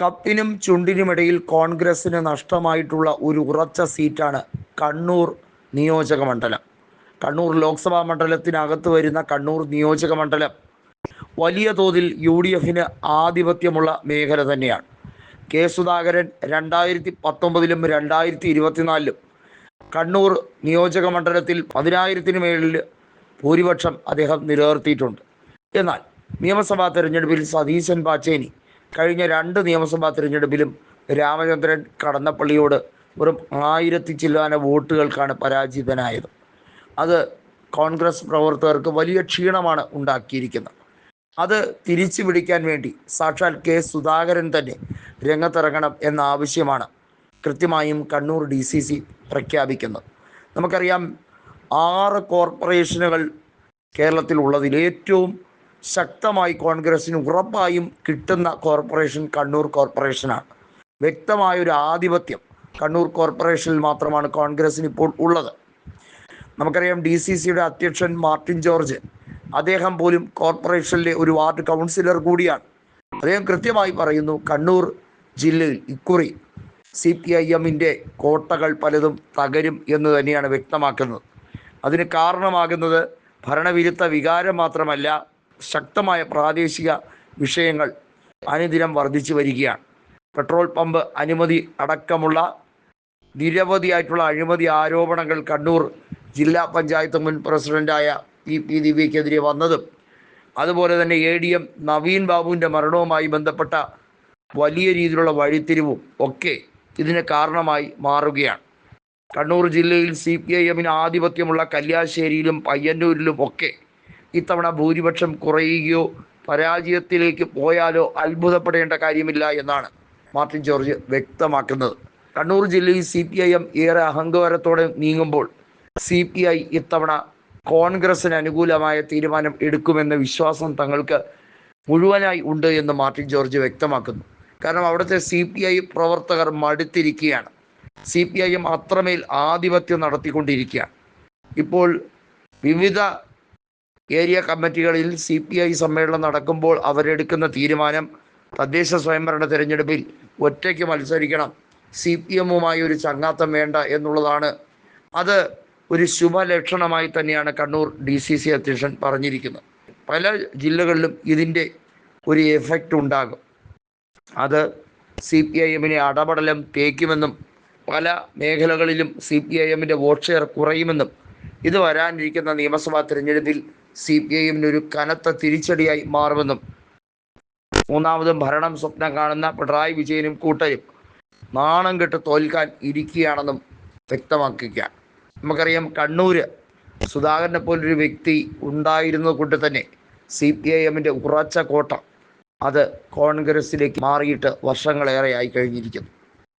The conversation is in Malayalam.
കപ്പിനും ചുണ്ടിനുമിടയിൽ കോൺഗ്രസിന് നഷ്ടമായിട്ടുള്ള ഒരു ഉറച്ച സീറ്റാണ് കണ്ണൂർ നിയോജക മണ്ഡലം. കണ്ണൂർ ലോക്സഭാ മണ്ഡലത്തിനകത്ത് വരുന്ന കണ്ണൂർ നിയോജക മണ്ഡലം വലിയ തോതിൽ യു ഡി എഫിന് ആധിപത്യമുള്ള മേഖല തന്നെയാണ്. കെ സുധാകരൻ രണ്ടായിരത്തി പത്തൊമ്പതിലും രണ്ടായിരത്തി ഇരുപത്തിനാലിലും കണ്ണൂർ നിയോജക മണ്ഡലത്തിൽ പതിനായിരത്തിന് മേളിൽ ഭൂരിപക്ഷം അദ്ദേഹം നിലനിർത്തിയിട്ടുണ്ട്. എന്നാൽ നിയമസഭാ തെരഞ്ഞെടുപ്പിൽ സതീശൻ പാച്ചേനി കഴിഞ്ഞ രണ്ട് നിയമസഭാ തിരഞ്ഞെടുപ്പിലും രാമചന്ദ്രൻ കടന്നപ്പള്ളിയോട് വെറും ആയിരത്തി ചില്ലാന വോട്ടുകൾക്കാണ് പരാജിതനായത്. അത് കോൺഗ്രസ് പ്രവർത്തകർക്ക് വലിയ ക്ഷീണമാണ് ഉണ്ടാക്കിയിരിക്കുന്നത്. അത് തിരിച്ചു പിടിക്കാൻ വേണ്ടി സാക്ഷാൽ കെ സുധാകരൻ തന്നെ രംഗത്തിറങ്ങണം എന്ന ആവശ്യമാണ് കൃത്യമായും കണ്ണൂർ ഡി സി സി പ്രഖ്യാപിക്കുന്നത്. നമുക്കറിയാം ആറ് കോർപ്പറേഷനുകൾ കേരളത്തിൽ ഉള്ളതിൽ ഏറ്റവും ശക്തമായി കോൺഗ്രസിന് ഉറപ്പായും കിട്ടുന്ന കോർപ്പറേഷൻ കണ്ണൂർ കോർപ്പറേഷനാണ്. വ്യക്തമായ ഒരു ആധിപത്യം കണ്ണൂർ കോർപ്പറേഷനിൽ മാത്രമാണ് കോൺഗ്രസിന് ഇപ്പോൾ ഉള്ളത്. നമുക്കറിയാം ഡി സി സിയുടെ അധ്യക്ഷൻ മാർട്ടിൻ ജോർജ് അദ്ദേഹം പോലും കോർപ്പറേഷനിലെ ഒരു വാർഡ് കൗൺസിലർ കൂടിയാണ്. അദ്ദേഹം കൃത്യമായി പറയുന്നു കണ്ണൂർ ജില്ലയിൽ ഇക്കുറി സി പി ഐ എമ്മിന്റെ കോട്ടകൾ പലതും തകരും എന്ന് തന്നെയാണ് വ്യക്തമാക്കുന്നത്. അതിന് കാരണമാകുന്നത് ഭരണവിരുദ്ധ വികാരം മാത്രമല്ല ശക്തമായ പ്രാദേശിക വിഷയങ്ങൾ അനുദിനം വർദ്ധിച്ചു വരികയാണ്. പെട്രോൾ പമ്പ് അനുമതി അടക്കമുള്ള നിരവധിയായിട്ടുള്ള അഴിമതി ആരോപണങ്ങൾ കണ്ണൂർ ജില്ലാ പഞ്ചായത്ത് മുൻ പ്രസിഡന്റായ ഇ പി ദിവ്യക്കെതിരെ വന്നതും അതുപോലെ തന്നെ എ ഡി എം നവീൻ ബാബുവിന്റെ മരണവുമായി ബന്ധപ്പെട്ട വലിയ രീതിയിലുള്ള വഴിത്തിരിവും ഒക്കെ ഇതിന് കാരണമായി മാറുകയാണ്. കണ്ണൂർ ജില്ലയിൽ സി പി ഐ എമ്മിന് ആധിപത്യമുള്ള കല്യാശ്ശേരിയിലും പയ്യന്നൂരിലും ഒക്കെ ഇത്തവണ ഭൂരിപക്ഷം കുറയുകയോ പരാജയത്തിലേക്ക് പോയാലോ അത്ഭുതപ്പെടേണ്ട കാര്യമില്ല എന്നാണ് മാർട്ടിൻ ജോർജ് വ്യക്തമാക്കുന്നത്. കണ്ണൂർ ജില്ലയിൽ സി പി ഐ എം ഏറെ അഹങ്കാരത്തോടെ നീങ്ങുമ്പോൾ സി പി ഐ ഇത്തവണ കോൺഗ്രസിന് അനുകൂലമായ തീരുമാനം എടുക്കുമെന്ന വിശ്വാസം തങ്ങൾക്ക് മുഴുവനായി ഉണ്ട് എന്ന് മാർട്ടിൻ ജോർജ് വ്യക്തമാക്കുന്നു. കാരണം അവിടുത്തെ സി പി ഐ പ്രവർത്തകർ മടുത്തിരിക്കുകയാണ്. സി പി ഐ എം അത്രമേൽ ആധിപത്യം നടത്തിക്കൊണ്ടിരിക്കുകയാണ്. ഇപ്പോൾ വിവിധ ഏരിയ കമ്മിറ്റികളിൽ സി പി ഐ സമ്മേളനം നടക്കുമ്പോൾ അവരെടുക്കുന്ന തീരുമാനം തദ്ദേശ സ്വയംഭരണ തിരഞ്ഞെടുപ്പിൽ ഒറ്റയ്ക്ക് മത്സരിക്കണം. സി പി എമ്മുമായി ഒരു ചങ്ങാത്തം വേണ്ട എന്നുള്ളതാണ്. അത് ഒരു ശുഭലക്ഷണമായി തന്നെയാണ് കണ്ണൂർ ഡി സി സി അധ്യക്ഷൻ പറഞ്ഞിരിക്കുന്നത്. പല ജില്ലകളിലും ഇതിന്റെ ഒരു എഫക്റ്റ് ഉണ്ടാകും. അത് സി പി ഐ എമ്മിനെ അടപടലം തേക്കുമെന്നും പല മേഖലകളിലും സി പി ഐ എമ്മിന്റെ വോട്ട് ഷെയർ കുറയുമെന്നും ഇത് വരാനിരിക്കുന്ന നിയമസഭാ തിരഞ്ഞെടുപ്പിൽ സി പി ഐ എമ്മിന് ഒരു കനത്ത തിരിച്ചടിയായി മാറുമെന്നും മൂന്നാമതും ഭരണം സ്വപ്നം കാണുന്ന പിണറായി വിജയനും കൂട്ടരും നാണം കെട്ട് തോൽക്കാൻ ഇരിക്കുകയാണെന്നും വ്യക്തമാക്കുക നമുക്കറിയാം കണ്ണൂര് സുധാകരനെ പോലൊരു വ്യക്തി ഉണ്ടായിരുന്നത് കൊണ്ട് തന്നെ സി പി ഐ എമ്മിന്റെ ഉറച്ച കോട്ട അത് കോൺഗ്രസിലേക്ക് മാറിയിട്ട് വർഷങ്ങളേറെ ആയി കഴിഞ്ഞിരിക്കുന്നു.